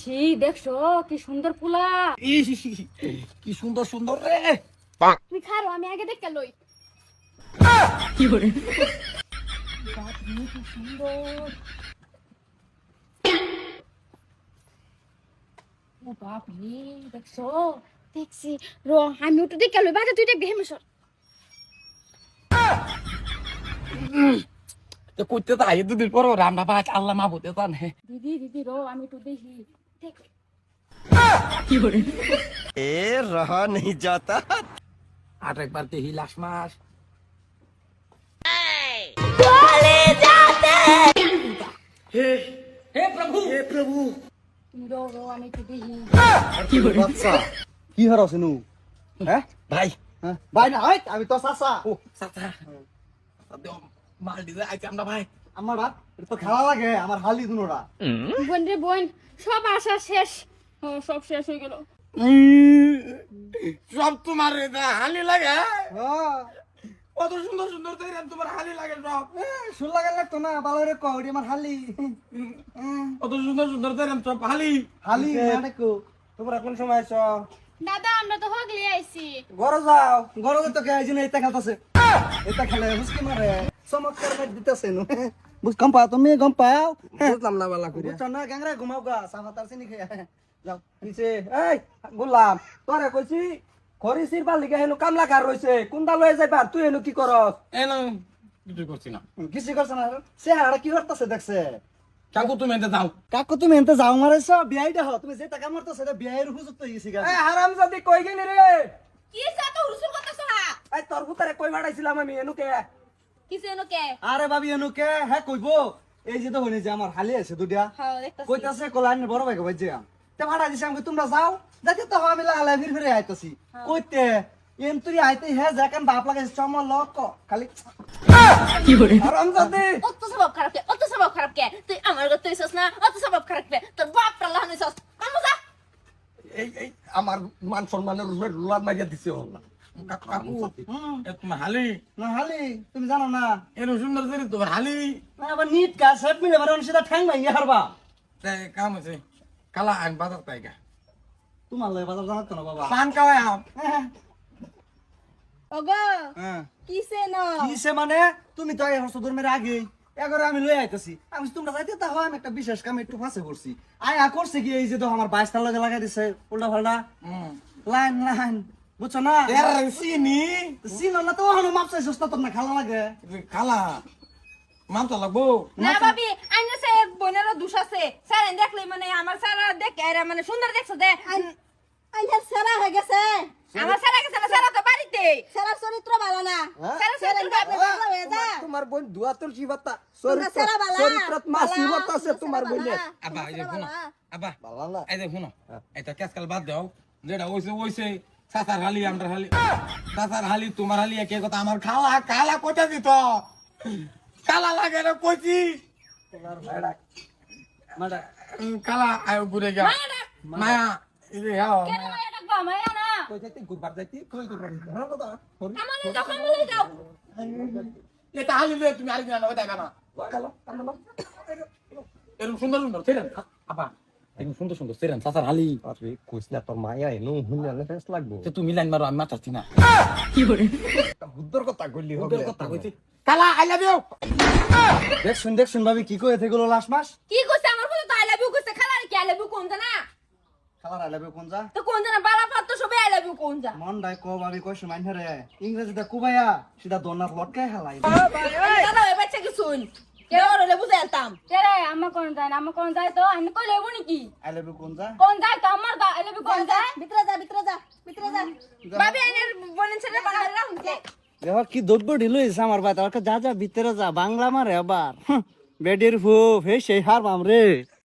সেই দেখছ কি সুন্দর পোলা। কি সুন্দর সুন্দর রে। তুমি খারো আমি আগে দেখে লই। ও বাপ রে দেখছ? দেখছি রো আমি ওটা দেখে লই বাজে তুই দেখবি হেমেশ্বর তো করতে তো আইয়ে দুদিন পর রান্না বাজ আল্লাহ মা বলতে তো নে দিদি দিদি রো আমি একটু দেখি। এ রহা নেই যাতা। আর একবার দেখি লাশ মাস। হে হে প্রভু। হে প্রভু। আচ্ছা। কি বাচ্চা কি নু হ্যাঁ? ভাই। হ্যাঁ? ভাই না আমি তো সাসা ও সাসা মাল আমরা ভাই। আমার ভাত তো খেলা লাগে আমার হালি দুনোরা বোন রে বোন সব আশা শেষ। সব শেষ হয়ে গেল। সব তোমার হালি লাগে। হ্যাঁ। কত সুন্দর সুন্দর তৈরি তোমার হালি লাগে সব। শুন লাগে লাগতো না ভালো রে কই আমার হালি। কত সুন্দর সুন্দর তৈরি সব হালি। হালি মানে তোমরা কোন সময় আছো দাদা আমরা তো হগলি আইছি। ঘরে যাও। ঘরে তো কে আইছি না এটা খেলতেছে। এটা খেলে হুসকি মারে। চমৎকার মার দিতেছে নু? বুঝ কম পাও তুমি? গম পাও? বুঝলাম না বালা করে বুঝছ না? গ্যাংরা ঘুমাও গা সাফা তার চিনি খেয়ে। যাও নিচে। এই গোলাম তোরে কইছি খরিসির বালিকা হেনু কামলা কার রইছে। কোনটা লয়ে যাইবা তুই হেনু কি করস? এন কিছু করছি না। কিছু করছ না। সে হাড়া কি করতেছে দেখছে? কাকু তুমি এতে যাও। কাকু তুমি এনতে যাও তুমি যে টাকা মারতো সেটা বিয়াইয়ের হুজুর তো গেছি গা। এ হারাম কই গেলি রে? কি সাথে হুরসুল করতেছ না এই তোর ভুতারে কই বাড়াইছিলাম আমি এনুকে? কিছু এনো কে আরে ভাবি এনুকে হ্যাঁ কইবো? এই যে তো হইনি যে আমার হালি আছে দুটা হ্যাঁ কইতাছে কলাইন বড় ভাই কই যে তে ভাড়া দিছে আমাকে তোমরা যাও যাতে তো আমি লাগালে ফির ফিরে আইতাছি। কইতে এম তুই আইতে হে যাকান বাপ লাগে চমল লক। খালি হারাম জাদি অত স্বভাব খারাপ কে? অত স্বভাব খারাপ কে? তুই আমার গত তুইছস না? অত স্বভাব খারাপ কে? তোর বাপ এই এই আমার মান সম্মানের উপরে রুলার মারিয়া দিছে হল না। কাকু হালি? না হালি তুমি জানো না। এর সুন্দর তোমার হালি। না আবার নিট কা সেট মিলে বারে সেটা ঠ্যাং হারবা। তাই কাম আছে। কালা আইন বাজার তাইকা তোমার লয় বাজার জানাতো না বাবা? পান হ্যাঁ, ওগো হ্যাঁ। কিসে ন? কিসে মানে? তুমি তো এই আগে এগারো আমি লই আইতাছি। আমি তোমরা যাইতে তা হয় আমি একটা বিশেষ কাম একটু ফাঁসে করছি আয়া করছে কি এই যে তো আমার বাইশ তার লগে লাগাই দিছে। উল্টা ফাল্টা লাইন লাইন। বুঝছ না? চিনি? সিন না তো হনো মাপ চাইছস না তোর না খালা লাগে। খালা মানতে লাগবো। না ভাবি আইনে সে দোষ আছে। স্যার দেখলে মানে আমার স্যার দেখ এরা মানে সুন্দর দেখছ দে। সেরা হয়ে গেছে। আমার স্যার গেছে না স্যার তো বাড়িতে সেরার চরিত্র ভালো না। হয়ে? তোমার বোন দুয়াতর শিবাতা তোমরা সেরা বালা চরিত্রত মা শিবতা তোমার বোনের আবা এই যে আবা বালা। এই যে শুনো এটা কেসকাল বাদ দাও যেটা ওইছে ওইছে সাসার হালি আমার হালি। সাসার হালি তোমার হালি একে কথা আমার খালা খালা কোটা দিত। কালা লাগে কইছি। কালা আয় ঘুরে গা মায়া এই হ্যাঁ। মায়া না কই যাইতে? গুরবার যাইতে? কই গুরবার ধরো কথা। কামালে যাও কামালে যাও। এটা হালি লয়ে তুমি হালি না ওটা কেন এরকম সুন্দর সুন্দর সেরেন আবা। একদম সুন্দর সুন্দর সেরেন সাসার হালি আরে কইস না তোর মায়া এনু হুনলে ফেস লাগবো। তো তুমি লাইন মারো আমি মারতাছি না। হুদ্দর কথা কইলি হবে। ওদের কথা কইছি। কালা আই লাভ ইউ দেখ শুন দেখ শুন ভাবি কি গেল লাস্ট মাস? কি কইছে? আমার বলে তো আই লাভ ইউ কইছে। খালা কি আই লাভ ইউ কোন না খালার আইলাবে কোন যা তো কোন না বালা পাত তো সবে আই লাভ ইউ কোন যা মন ডাই কো ভাবি কই শুনাই রে। ইংরেজিটা কুবাইয়া সেটা দনার লটকাই হেলাই। দাদা ওই বাচ্চা কি শুন কে ওরে বুঝে আলতাম রে আমার কোন যায় না আমার কোন যায় তো? আমি কই লেবো নাকি? আইলাবে কোন যা কোন যায় তো আমার দা আই লাভ ইউ কোন যায়? ভিতরে যা ভিতরে যা ভিতরে যা। ভাবি আইনের বলেন ছেলে বানালে রাখুন দেখো কি দৌড় ঢিল হয়েছে আমার ভাই তার যা যা ভিতরে যা বাংলা মারে আবার। বেডির ফুফ হে সেই হার বাম রে।